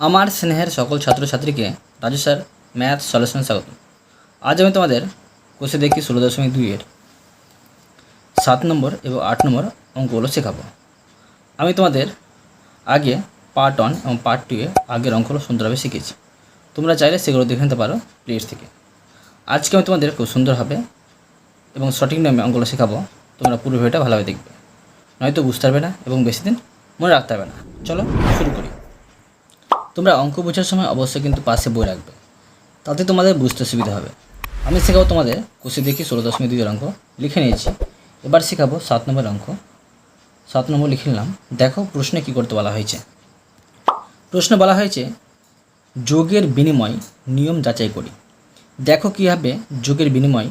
আমার স্নেহের সকল ছাত্রছাত্রীকে রাজু স্যার, ম্যাথ সলিউশন স্বাগত আজ আমি তোমাদের কোষে দেখি ষোলো দশমিক দুইয়ের সাত নম্বর এবং আট নম্বর অঙ্কগুলো শেখাবো। আমি তোমাদের আগে পার্ট ওয়ান এবং পার্ট টু এ আগের অঙ্কগুলো সুন্দরভাবে শিখেছি। তোমরা চাইলে সেগুলো দেখে নিতে পারো প্লেস থেকে। আজকে আমি তোমাদের খুব সুন্দরভাবে এবং সঠিক নিয়মে অঙ্কগুলো শেখাবো। তোমরা পুরো ভিডিওটা ভালোভাবে দেখবে। নয়তো বুঝতে পারবে না এবং বেশি দিন মনে রাখতে পারবে না। চলো শুরু করি। তোমরা অঙ্ক বোঝার সময় অবশ্যই কিন্তু পাশে বই রাখবে। তাতে তোমাদের বুঝতে সুবিধা হবে। আমি শেখাবো তোমাদের কোষে দেখি ষোলো দশমিক দুই অঙ্ক। লিখে নিয়েছি। এবার শেখাবো সাত নম্বর অঙ্ক। সাত নম্বর লিখে নিলাম। দেখো প্রশ্নে কী করতে বলা হয়েছে। প্রশ্ন বলা হয়েছে, যোগের বিনিময় নিয়ম যাচাই করি। দেখো কীভাবে যোগের বিনিময়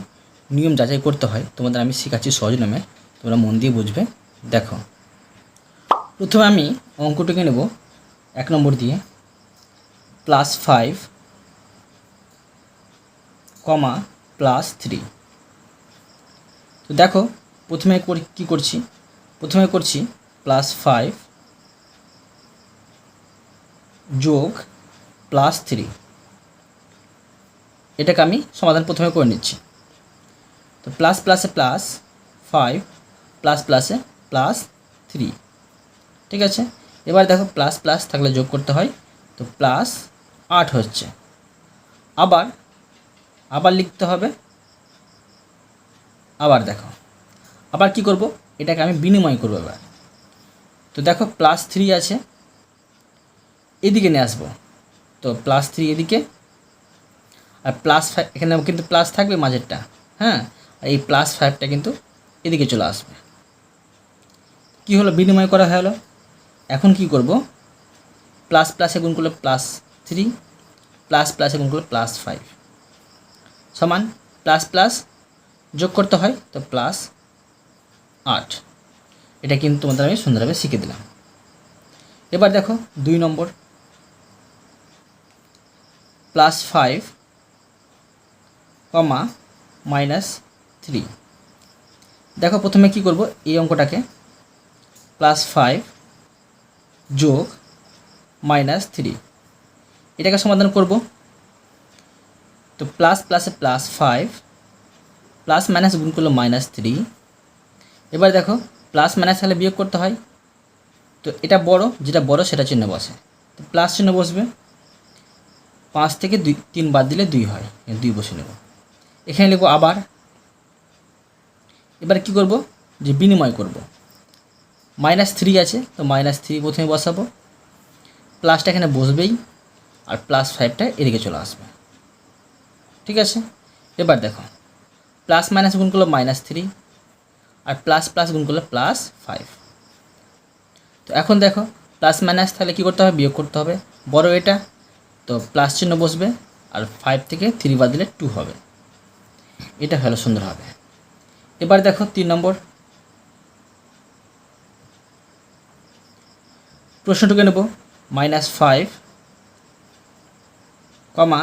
নিয়ম যাচাই করতে হয়। তোমাদের আমি শেখাচ্ছি সহজ নামে। তোমরা মন দিয়ে বুঝবে। দেখো। প্রথমে আমি অঙ্কটিকে নেব। এক নম্বর দিয়ে। Plus five comma plus three তো দেখো, প্রথমে কী করছি? প্রথমে করছি প্লাস ফাইভ যোগ প্লাস থ্রি এটাকে আমি সমাধান প্রথমে করে নিচ্ছি। তো প্লাস প্লাসে প্লাস ফাইভ প্লাস প্লাসে প্লাস থ্রি ঠিক আছে? এবার দেখো প্লাস প্লাস থাকলে যোগ করতে হয়। তো প্লাস আট হচ্ছে। আবার আবার লিখতে হবে। আবার দেখো। আবার কি করব? এটাকে আমি বিনিময় করব এবার। তো দেখো প্লাস থ্রি আছে। এদিকে নিয়ে আসব। তো প্লাস থ্রি এদিকে। আর প্লাস ফাইভ এখানে কিন্তু প্লাস থাকবে মাঝেরটা। হ্যাঁ? আর এই প্লাস ফাইভটা কিন্তু এদিকে চলে আসবে। কি হলো? বিনিময় করা হলো। এখন কি করব? প্লাস প্লাসে গুণ করলে প্লাস থ্রি প্লাস প্লাসে গুণ করলে প্লাস ফাইভ সমান প্লাস প্লাস যোগ করতে হয় তো প্লাস আট। এটা কিন্তু তোমাদের আমি সুন্দরভাবে শিখে দিলাম। এবার দেখো দুই নম্বর। Plus five comma minus three দেখো প্রথমে কি করব? এই অঙ্কটাকে প্লাস ফাইভ যোগ মাইনাস থ্রি এটাকে সমাধান করব। তো প্লাস প্লাসে প্লাস ফাইভ প্লাস মাইনাস গুণ করল মাইনাস থ্রি এবার দেখো প্লাস মাইনাস তাহলে বিয়োগ করতে হয়। তো এটা বড়, যেটা বড় সেটা চিহ্ন বসে। তো প্লাস চিহ্ন বসবে। পাঁচ থেকে দুই, তিন বাদ দিলে দুই হয় দুই বসে নেব। এখানে লিখব আবার। এবার কি করব? যে বিনিময় করব। মাইনাস থ্রি আছে, তো মাইনাস থ্রি প্রথমে বসাবো। প্লাসটা এখানে বসবেই। আর প্লাস ফাইভটা এদিকে চলে আসবে। ঠিক আছে? এবার দেখো প্লাস মাইনাস গুণ করল মাইনাস থ্রি আর প্লাস প্লাস গুণ করল প্লাস ফাইভ তো এখন দেখো প্লাস মাইনাস তাহলে কী করতে হবে? বিয়োগ করতে হবে। বড় এটা, তো প্লাস চিহ্ন বসবে আর ফাইভ থেকে থ্রি বাদ দিলে টু হবে। এটা হলো সুন্দর হবে। এবার দেখো, তিন নম্বর। প্রশ্নটুকে নেব। Minus five comma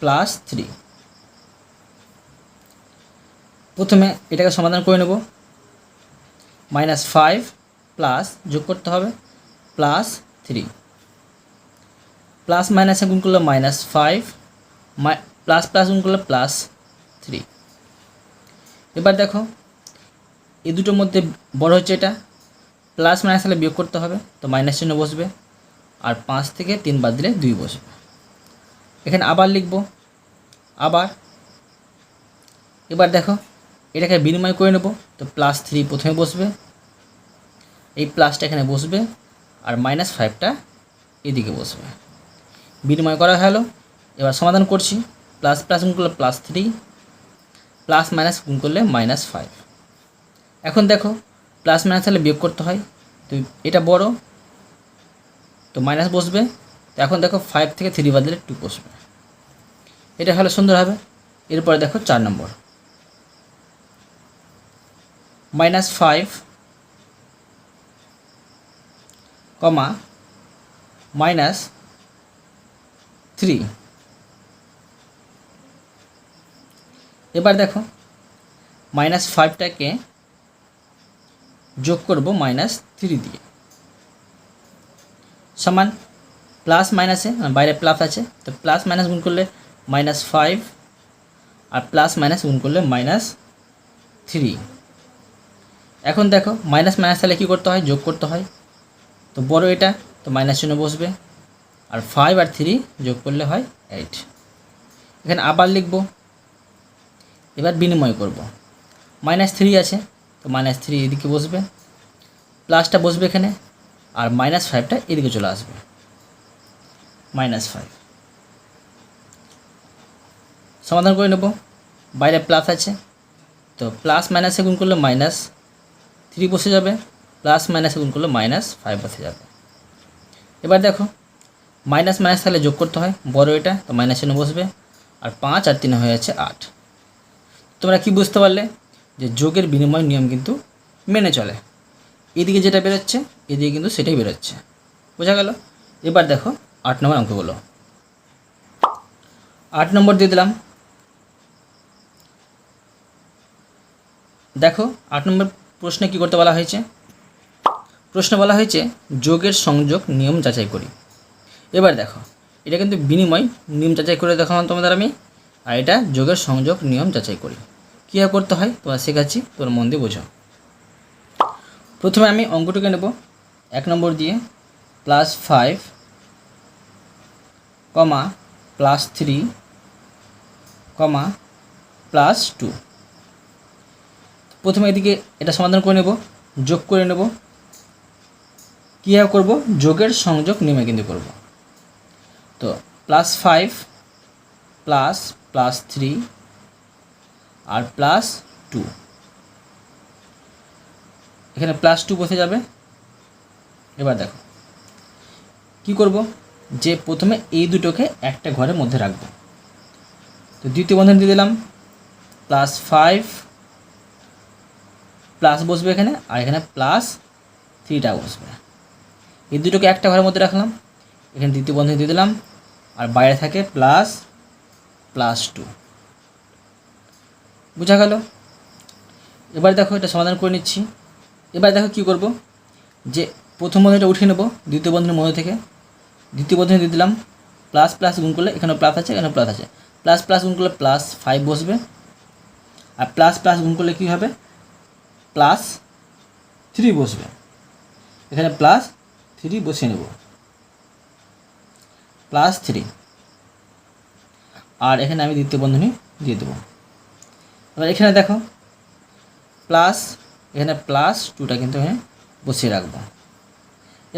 plus three. প্রথমে এটাকে সমাধান করে নেব। মাইনাস ফাইভ প্লাস যোগ করতে হবে প্লাস থ্রি। প্লাস মাইনাসে গুণ করলে মাইনাস ফাইভ প্লাস প্লাস গুণ করলে প্লাস থ্রি। এবার দেখো এই দুটোর মধ্যে বড় হচ্ছে এটা। প্লাস মাইনাস হলে বিয়োগ করতে হবে, তো মাইনাস চিহ্ন বসবে। আর পাঁচ থেকে তিন বাদ দিলে দুই বসবে। এখানে আবার লিখব। আবার। এবার দেখো, এটাকে বিনিময় করে নেব। তো প্লাস থ্রি প্রথমে বসবে। এই প্লাসটা এখানে বসবে আর মাইনাস ফাইভটা এদিকে বসবে। বিনিময় করা হলো। এবার সমাধান করছি। প্লাস প্লাস গুণ করলে প্লাস থ্রি প্লাস মাইনাস গুণ করলে মাইনাস ফাইভ এখন দেখো প্লাস মাইনাস হলে বিয়োগ করতে হয়। তো এটা বড়। তো মাইনাস বসবে। এখন দেখো ফাইভ থেকে থ্রি বাদ দিলে টু বসবে। এটা হলে সুন্দর হবে। এরপরে দেখো চার নম্বর। Minus five comma minus three এবার দেখো মাইনাস ফাইভটাকে যোগ করব মাইনাস থ্রি দিয়ে। সমান প্লাস মাইনাসে বাইরে প্লাস আছে, তো প্লাস মাইনাস গুণ করলে মাইনাস ফাইভ আর প্লাস মাইনাস গুণ করলে মাইনাস থ্রি এখন দেখো মাইনাস মাইনাস তাহলে কী করতে হয়? যোগ করতে হয়। তো বড় এটা, তো মাইনাস চিহ্ন বসবে। আর ফাইভ আর থ্রি যোগ করলে হয় এইট এখানে আবার লিখব। এবার বিনিময় করব। মাইনাস থ্রি আছে, তো মাইনাস থ্রি এদিকে বসবে। প্লাসটা বসবে এখানে, আর মাইনাস ফাইভটা এদিকে চলে আসবে। Minus five. সমাধান করে নেব। বাইরে প্লাস আছে। তো প্লাস মাইনাসে গুণ করলে মাইনাস থ্রি বসে যাবে। প্লাস মাইনাসে গুণ করলে মাইনাস ফাইভ বসে যাবে। এবার দেখো মাইনাস মাইনাস তাহলে যোগ করতে হয়। বড় এটা, তো মাইনাস চিহ্ন বসবে। আর পাঁচ আর তিনে হয়ে যাচ্ছে আট। তোমরা কি বুঝতে পারলে? যে যোগের বিনিময় নিয়ম কিন্তু মেনে চলে। এদিকে যেটা বেরোচ্ছে, এদিকে কিন্তু সেটাই বেরোচ্ছে। বোঝা গেল? এবার দেখো আট নম্বর অঙ্কগুলো। আট নম্বর দিয়ে দিলাম। দেখো, আট নম্বর প্রশ্নে কি করতে বলা হয়েছে? প্রশ্নে বলা হয়েছে, যোগের সংযোগ নিয়ম যাচাই করি। এবার দেখো, এটা কিন্তু বিনিময় নিয়ম যাচাই করে দেখালাম তোমাদের আমি, আর এটা যোগের সংযোগ নিয়ম যাচাই করি। কীভাবে করতে হয়? তোমরা শেখাচ্ছি তোমরা মন দিয়ে বোঝো। প্রথমে আমি অঙ্কটিকে নেব, এক নম্বর দিয়ে plus five comma plus three comma plus two. প্রথমে এদিকে এটা সমাধান করে নেব, যোগ করে নেব। কীভাবে করব? যোগের সংযোগ নিয়মে কিন্তু করব। তো plus five, plus plus three আর প্লাস টু। এখানে প্লাস টু বসে যাবে। এবার দেখো, কি করব? যে প্রথমে এই দুটোকে একটা ঘরের মধ্যে রাখব। তো দ্বিতীয় বন্ধন দিয়ে দিলাম প্লাস ফাইভ প্লাস বসবে এখানে, আর এখানে প্লাস থ্রিটা বসবে। এই দুটোকে একটা ঘরের মধ্যে রাখলাম, এখানে দ্বিতীয় বন্ধন দিয়ে দিলাম, আর বাইরে থাকে প্লাস প্লাস টু বোঝা গেল? এবার দেখো এটা সমাধান করে নিচ্ছি। এবার দেখো কি করব? যে প্রথম বন্ধনটা উঠিয়ে নেব, দ্বিতীয় বন্ধনের মধ্যে থেকে। দ্বিতীয় বন্ধনে দিয়ে দিলাম প্লাস প্লাস গুণ করলে এখানে প্লাস আছে এখানে প্লাস আছে। প্লাস প্লাস গুণ করলে প্লাস ফাইভ বসবে। আর প্লাস প্লাস গুণ করলে কী হবে? প্লাস থ্রি বসবে। এখানে প্লাস থ্রি বসিয়ে নেব। প্লাস থ্রি আর এখানে আমি দ্বিতীয় বন্ধনী দিয়ে দেবো। এবার এখানে দেখো প্লাস এখানে প্লাস টুটা কিন্তু এখানে বসিয়ে রাখব।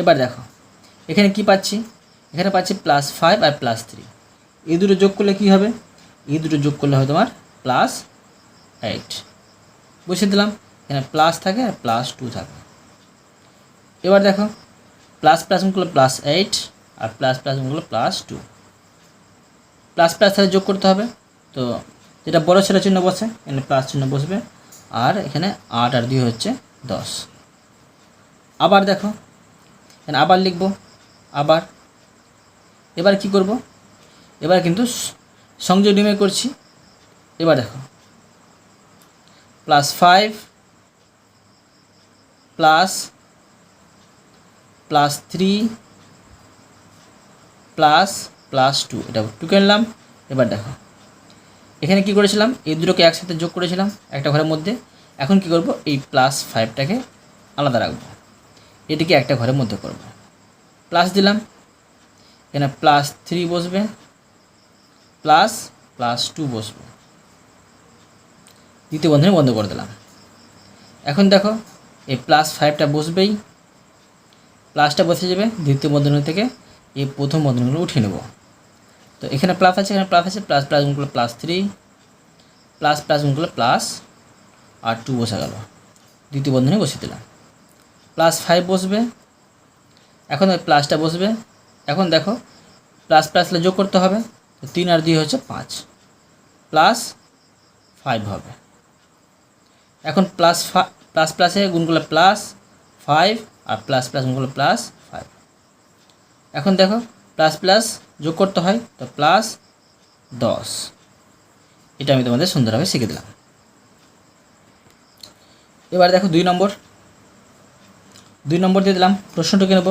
এবার দেখো, এখানে কি পাচ্ছি? এখানে পাচ্ছি প্লাস ফাইভ আর প্লাস থ্রি এই দুটো যোগ করলে কী হবে? এই দুটো যোগ করলে হয় তোমার প্লাস এইট বসিয়ে দিলাম। এখানে প্লাস থাকে আর প্লাস টু থাকে। এবার দেখো প্লাস প্লাসগুলো প্লাস এইট আর প্লাস প্লাসগুলো প্লাস টু প্লাস প্লাস তাহলে যোগ করতে হবে। তো যেটা বড় ছেলে চিহ্ন বসে, এখানে প্লাস চিহ্ন বসবে। আর এখানে আট আর দুই হচ্ছে দশ। আবার দেখো, এখানে আবার লিখব। আবার এবার কি করব? এবার কিন্তু সংযোগ নিয়মে করছি। এবার দেখো। Plus five plus plus three plus plus two এটা টু কিনলাম এবার দেখো। এখানে কি করেছিলাম? এই দুটোকে একসাথে যোগ করেছিলাম একটা ঘরের মধ্যে। এখন কি করব? এই প্লাস ফাইভটাকে আলাদা রাখব। এটিকে একটা ঘরের মধ্যে করব। প্লাস দিলাম। এখানে প্লাস থ্রি বসবে প্লাস প্লাস টু বসবে। দ্বিতীয় বন্ধনী বন্ধ করে দিলাম। এখন দেখো, এই প্লাস ফাইভটা বসবেই প্লাসটা বসে যাবে দ্বিতীয় বন্ধনী থেকে এই প্রথম বন্ধনীগুলো উঠিয়ে নেব। তো এখানে প্লাস আছে, এখানে প্লাস আছে প্লাস প্লাস গুণগুলো প্লাস থ্রি প্লাস প্লাস গুণগুলো প্লাস আর টু বসে গেল। দ্বিতীয় বন্ধনী বসিয়ে দিলাম। প্লাস ফাইভ বসবে, এখন ওই প্লাসটা বসবে এখন দেখো প্লাস প্লাস যোগ করতে হবে তিন আর দুই হচ্ছে পাঁচ। প্লাস ফাইভ হবে। এখন প্লাস প্লাস প্লাসে গুণগুলো প্লাস ফাইভ আর প্লাস প্লাস গুণগুলো প্লাস ফাইভ এখন দেখো প্লাস প্লাস যোগ করতে হয়, তো প্লাস দশ। এটা আমি তোমাদের সুন্দরভাবে শিখে দিলাম। এবার দেখো দুই নম্বর। দুই নম্বর দিয়ে দিলাম প্রশ্নটুকু নেব?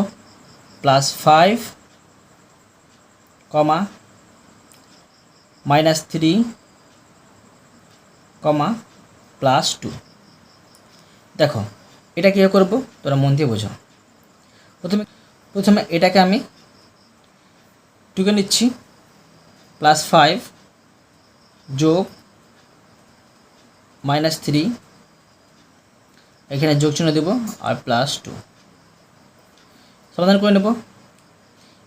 Plus five comma minus three comma plus two. দেখো, এটা কীভাবে করব? তোরা মন দিয়ে বোঝো। প্রথমে প্রথমে এটাকে আমি টুকে নিচ্ছি, প্লাস ফাইভ যোগ মাইনাস থ্রি। এখানে যোগ চিহ্ন দেবো আর প্লাস টু। সমাধান করে নেব।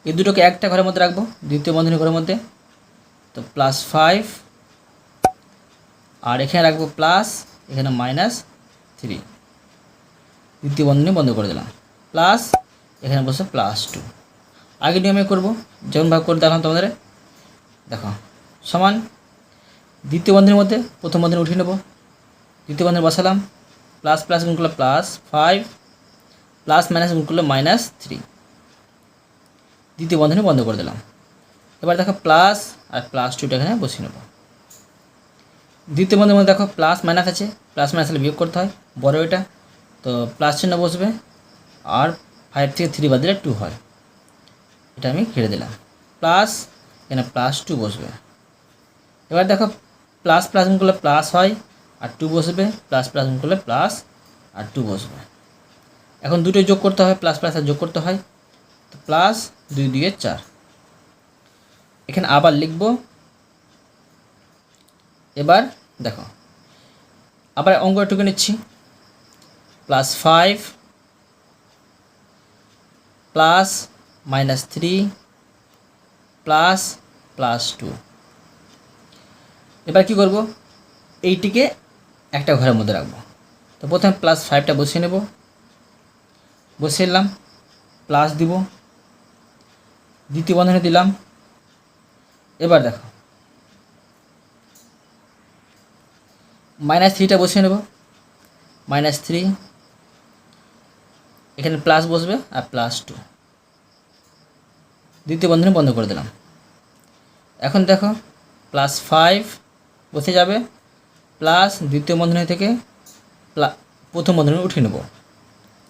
এই দুটোকে একটা ঘরের মধ্যে রাখব, দ্বিতীয় বন্ধনী ঘরের মধ্যে। তো প্লাস ফাইভ আর এখানে রাখব প্লাস এখানে মাইনাস থ্রি দ্বিতীয় বন্ধনী বন্ধ করে দিলাম। প্লাস এখানে বসে প্লাস টু আগে নিয়মে করব, যেমন ভাগ করে দেখালাম তোমাদের। দেখো, সমান। দ্বিতীয় বন্ধনীর মধ্যে প্রথম বন্ধনী উঠিয়ে নেব। দ্বিতীয় বন্ধনী বসালাম। প্লাস প্লাস গুণ করলে প্লাস ফাইভ প্লাস মাইনাস গুণ করলে মাইনাস থ্রি দ্বিতীয় বন্ধনী বন্ধ করে দিলাম। এবার দেখো প্লাস আর প্লাস টুটা এখানে বসিয়ে নেব। দ্বিতীয় বন্ধের মধ্যে দেখো প্লাস মাইনাস আছে। প্লাস মাইনাস হলে বিয়োগ করতে হয়। বড় এটা। তো প্লাস চিহ্ন বসবে। আর ফাইভ থেকে থ্রি বাদ দিলে টু হয়। এটা আমি কেটে দিলাম। প্লাস এখানে প্লাস টু বসবে। এবার দেখো প্লাস প্লাস করলে প্লাস হয়। আর টু বসবে। প্লাস প্লাস গুণ করলে প্লাস আর টু বসবে। এখন দুটোই যোগ করতে হয়। প্লাস প্লাস আর যোগ করতে হয়। প্লাস দুই দুইয়ে চার। এখানে আবার লিখব। এবার দেখো, আবার অঙ্কটুকু নিচ্ছি। Plus five plus minus three plus plus two এবার কি করব? এইটিকে একটা ঘরের মধ্যে রাখব। তো প্রথমে প্লাস ফাইভটা বসিয়ে নেব। বসিয়ে নিলাম প্লাস দিব। দ্বিতীয় বন্ধনে দিলাম। এবার দেখো। মাইনাস থ্রিটা বসিয়ে নেব। মাইনাস থ্রি এখানে প্লাস বসবে আর প্লাস টু দ্বিতীয় বন্ধনী বন্ধ করে দিলাম। এখন দেখো প্লাস ফাইভ বসে যাবে প্লাস দ্বিতীয় বন্ধনী থেকে প্রথম বন্ধনী উঠিয়ে নেব।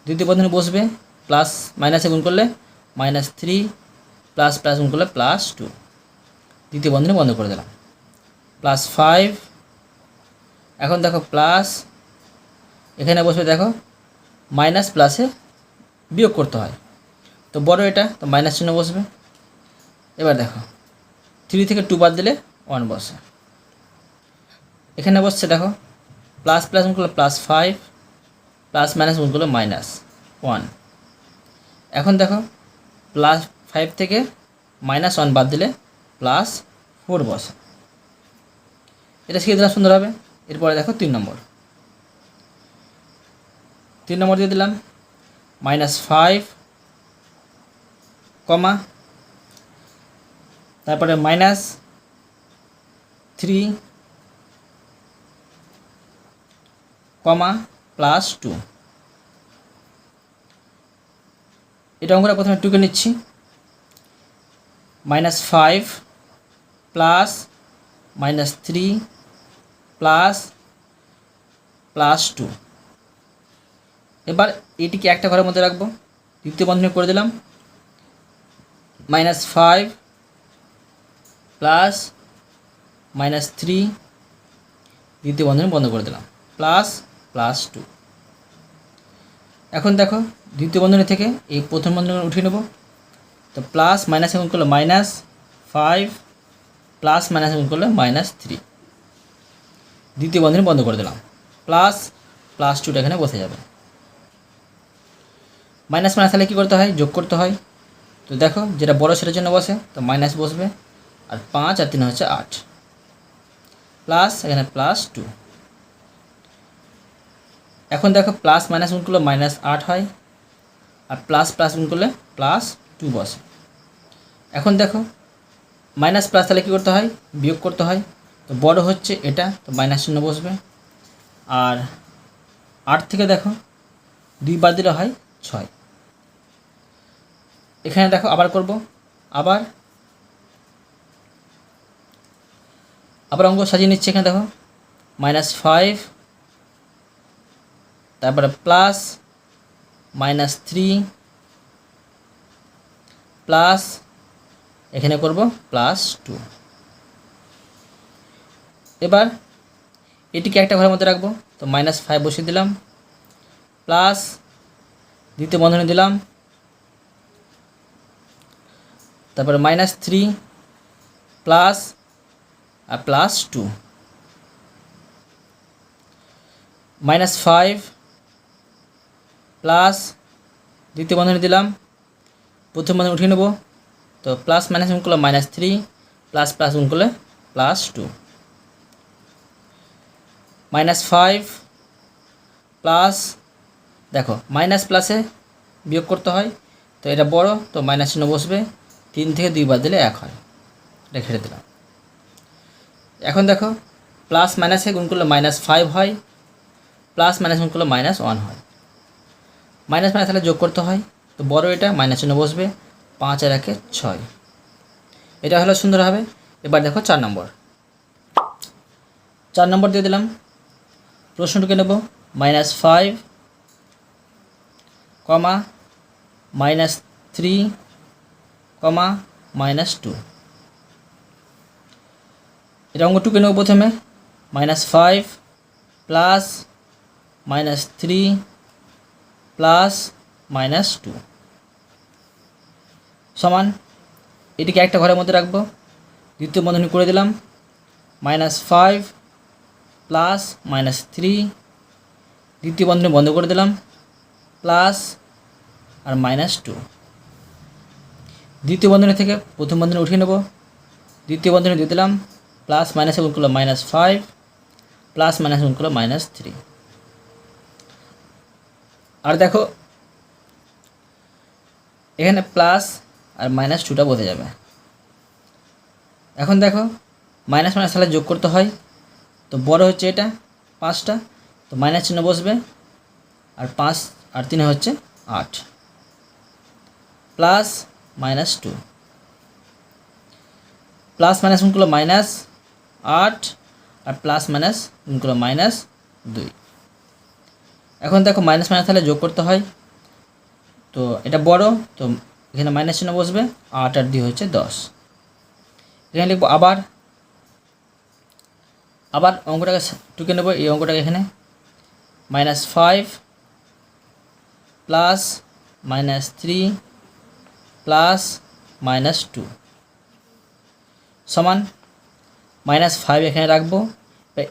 দ্বিতীয় বন্ধনী বসবে প্লাস মাইনাসে গুণ করলে মাইনাস থ্রি প্লাস প্লাস গুণ করলে প্লাস টু দ্বিতীয় বন্ধনী বন্ধ করে দিলাম। প্লাস ফাইভ এখন দেখো প্লাস এখানে বসবে দেখো মাইনাস প্লাসে বিয়োগ করতে হয়। তো বড় এটা, তো মাইনাস চিহ্ন বসবে। এবার দেখো থ্রি থেকে টু বাদ দিলে ওয়ান বসে। এখানে বসছে দেখো প্লাস প্লাস গুণ করলে প্লাস ফাইভ প্লাস মাইনাস গুণ করলে মাইনাস ওয়ান এখন দেখো প্লাস ফাইভ থেকে মাইনাস ওয়ান বাদ দিলে প্লাস ফোর বসে। এটা শিখে দিলাম সুন্দর হবে এরপরে দেখো তিন নম্বর। তিন নম্বর দিয়ে দিলাম মাইনাস ফাইভ কমা তারপরে minus three comma plus two এটা অঙ্কটা প্রথমে টুকে নিচ্ছি। Minus five plus minus three plus plus two এবার এটিকে একটা ঘরের মধ্যে রাখব। দ্বিতীয় বন্ধনী করে দিলাম। Minus five plus minus three দ্বিতীয় বন্ধনী বন্ধ করে দিলাম। প্লাস প্লাস টু এখন দেখো, দ্বিতীয় বন্ধনী থেকে এই প্রথম বন্ধনী উঠিয়ে নেব। তো প্লাস মাইনাস গুণ করলে মাইনাস ফাইভ প্লাস মাইনাস গুণ করলে মাইনাস থ্রি দ্বিতীয় বন্ধনী বন্ধ করে দিলাম। প্লাস প্লাস টুটা এখানে বসে যাবে। মাইনাস মাইনাস তাহলে কী করতে হয়? যোগ করতে হয়। তো দেখো, যেটা বড় সেটার জন্য বসে, তো মাইনাস বসবে। আর পাঁচ আর তিন হচ্ছে আট। প্লাস এখানে প্লাস টু এখন দেখো প্লাস মাইনাস গুণ করলে মাইনাস আট হয়। আর প্লাস প্লাস গুণ করলে প্লাস টু বসে। এখন দেখো মাইনাস প্লাস তাহলে কী করতে হয়? বিয়োগ করতে হয়। তো বড় হচ্ছে এটা, তো মাইনাস শূন্য বসবে। আর আট থেকে দেখো, দুই বাদ দিলে হয় ছয়। এখানে দেখো আবার করব, আবার আবার অঙ্ক সাজিয়ে নিচ্ছে এখানে দেখো। মাইনাস ফাইভ তারপরে প্লাস মাইনাস থ্রি প্লাস এখানে করব প্লাস টু এবার এটিকে একটা ঘরের মধ্যে রাখব, তো মাইনাস ফাইভ বসিয়ে দিলাম। প্লাস দ্বিতীয় বন্ধনী দিলাম। তারপরে মাইনাস থ্রি প্লাস আর plus two minus five plus দ্বিতীয় বন্ধনী দিলাম। প্রথম বন্ধনী উঠিয়ে নেব। তো প্লাস মাইনাস গুণ করলে মাইনাস থ্রি প্লাস প্লাস গুণ করলে plus two minus five plus দেখো মাইনাস প্লাসে বিয়োগ করতে হয়, তো এটা বড়, তো মাইনাস চিহ্ন বসবে, তিন থেকে দুই বাদ দিলে এক হয়। এটা ঘেটে দিলাম। এখন দেখো প্লাস মাইনাসে গুণ করলে মাইনাস ফাইভ হয় প্লাস মাইনাস গুণ করলে মাইনাস ওয়ান হয়। মাইনাস মাইনাস তাহলে যোগ করতে হয়, তো বড় এটা মাইনাস চিহ্ন বসবে পাঁচ আর একে ছয়। এটা হলো সুন্দর হবে। এবার দেখো চার নম্বর। চার নম্বর দিয়ে দিলাম। প্রশ্নটুকে নেব। Minus five comma minus three comma minus two. এটা অঙ্কটুকে নেব প্রথমে। Minus five plus minus three plus minus two. সমান, এটিকে একটা ঘরের মধ্যে রাখব। দ্বিতীয় বন্ধনী করে দিলাম minus five plus minus three দ্বিতীয় বন্ধনী বন্ধ করে দিলাম প্লাস আর মাইনাস টু দ্বিতীয় বন্ধনী থেকে প্রথম বন্ধনী উঠিয়ে নেব। দ্বিতীয় বন্ধনী দিয়ে দিলাম প্লাস মাইনাসে গুণ করল মাইনাস ফাইভ প্লাস মাইনাস গুণ করল মাইনাস থ্রি আর দেখো, এখানে প্লাস আর মাইনাস টুটা বোঝা যাবে। এখন দেখো মাইনাস মাইনাস তাহলে যোগ করতে হয়। তো বড় হচ্ছে এটা পাঁচটা তো মাইনাস চিহ্ন বসবে, আর পাঁচ আর তিনে হচ্ছে আট। Plus minus two plus minus করল মাইনাস আট, আর প্লাস মাইনাস করল মাইনাস দুই। এখন দেখো মাইনাস মাইনাস তাহলে যোগ করতে হয়। তো এটা বড়, তো এখানে মাইনাস চিহ্ন বসবে, আট আর দুই হচ্ছে দশ। এখানে লিখব আবার আবার অঙ্কটাকে টুকে নেব, এই অঙ্কটাকে এখানে। Minus five plus minus three plus minus two সমান মাইনাস ফাইভ এখানে রাখব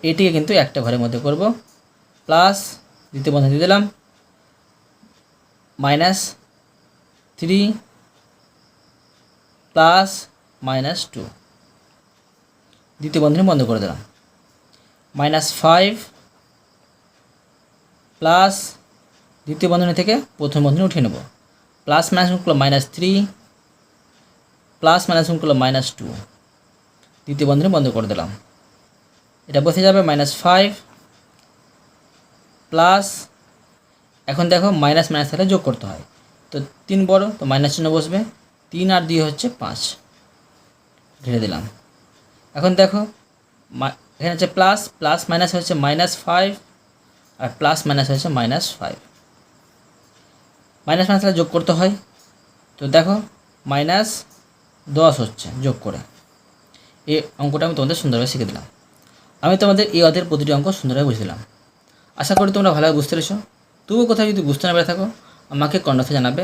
এটিকে কিন্তু একটা ঘরের মধ্যে করব। প্লাস দ্বিতীয় বন্ধন দিয়ে দিলাম minus three plus minus two. দ্বিতীয় বন্ধনী বন্ধ করে দিলাম। মাইনাস ফাইভ প্লাস দ্বিতীয় বন্ধনী থেকে প্রথম বন্ধনী উঠিয়ে নেব। প্লাস মাইনাস করল মাইনাস থ্রি, প্লাস মাইনাস করল মাইনাস টু। দ্বিতীয় বন্ধনী বন্ধ করে দিলাম। এটা বসে যাবে মাইনাস ফাইভ প্লাস, এখন দেখো মাইনাস মাইনাস তাহলে যোগ করতে হয়। তো তিন বড়, তো মাইনাস চিহ্ন বসবে। তিন আর দুই হচ্ছে পাঁচ। ঘিরে দিলাম। এখন দেখো এখানে হচ্ছে প্লাস প্লাস মাইনাস হচ্ছে মাইনাস ফাইভ আর প্লাস মাইনাস হচ্ছে মাইনাস ফাইভ মাইনাস মাইনাস তাহলে যোগ করতে হয়। তো দেখো মাইনাস দশ হচ্ছে যোগ করে। এই অঙ্কটা আমি তোমাদের সুন্দরভাবে শিখে দিলাম। আমি তোমাদের এই অধ্যায়ের প্রতিটি অঙ্ক সুন্দরভাবে বুঝে দিলাম। আশা করি তোমরা ভালোভাবে বুঝতে পেরেছ। তবুও কোথাও যদি বুঝতে না পেরে থাকো, আমাকে কন্যাতে জানাবে।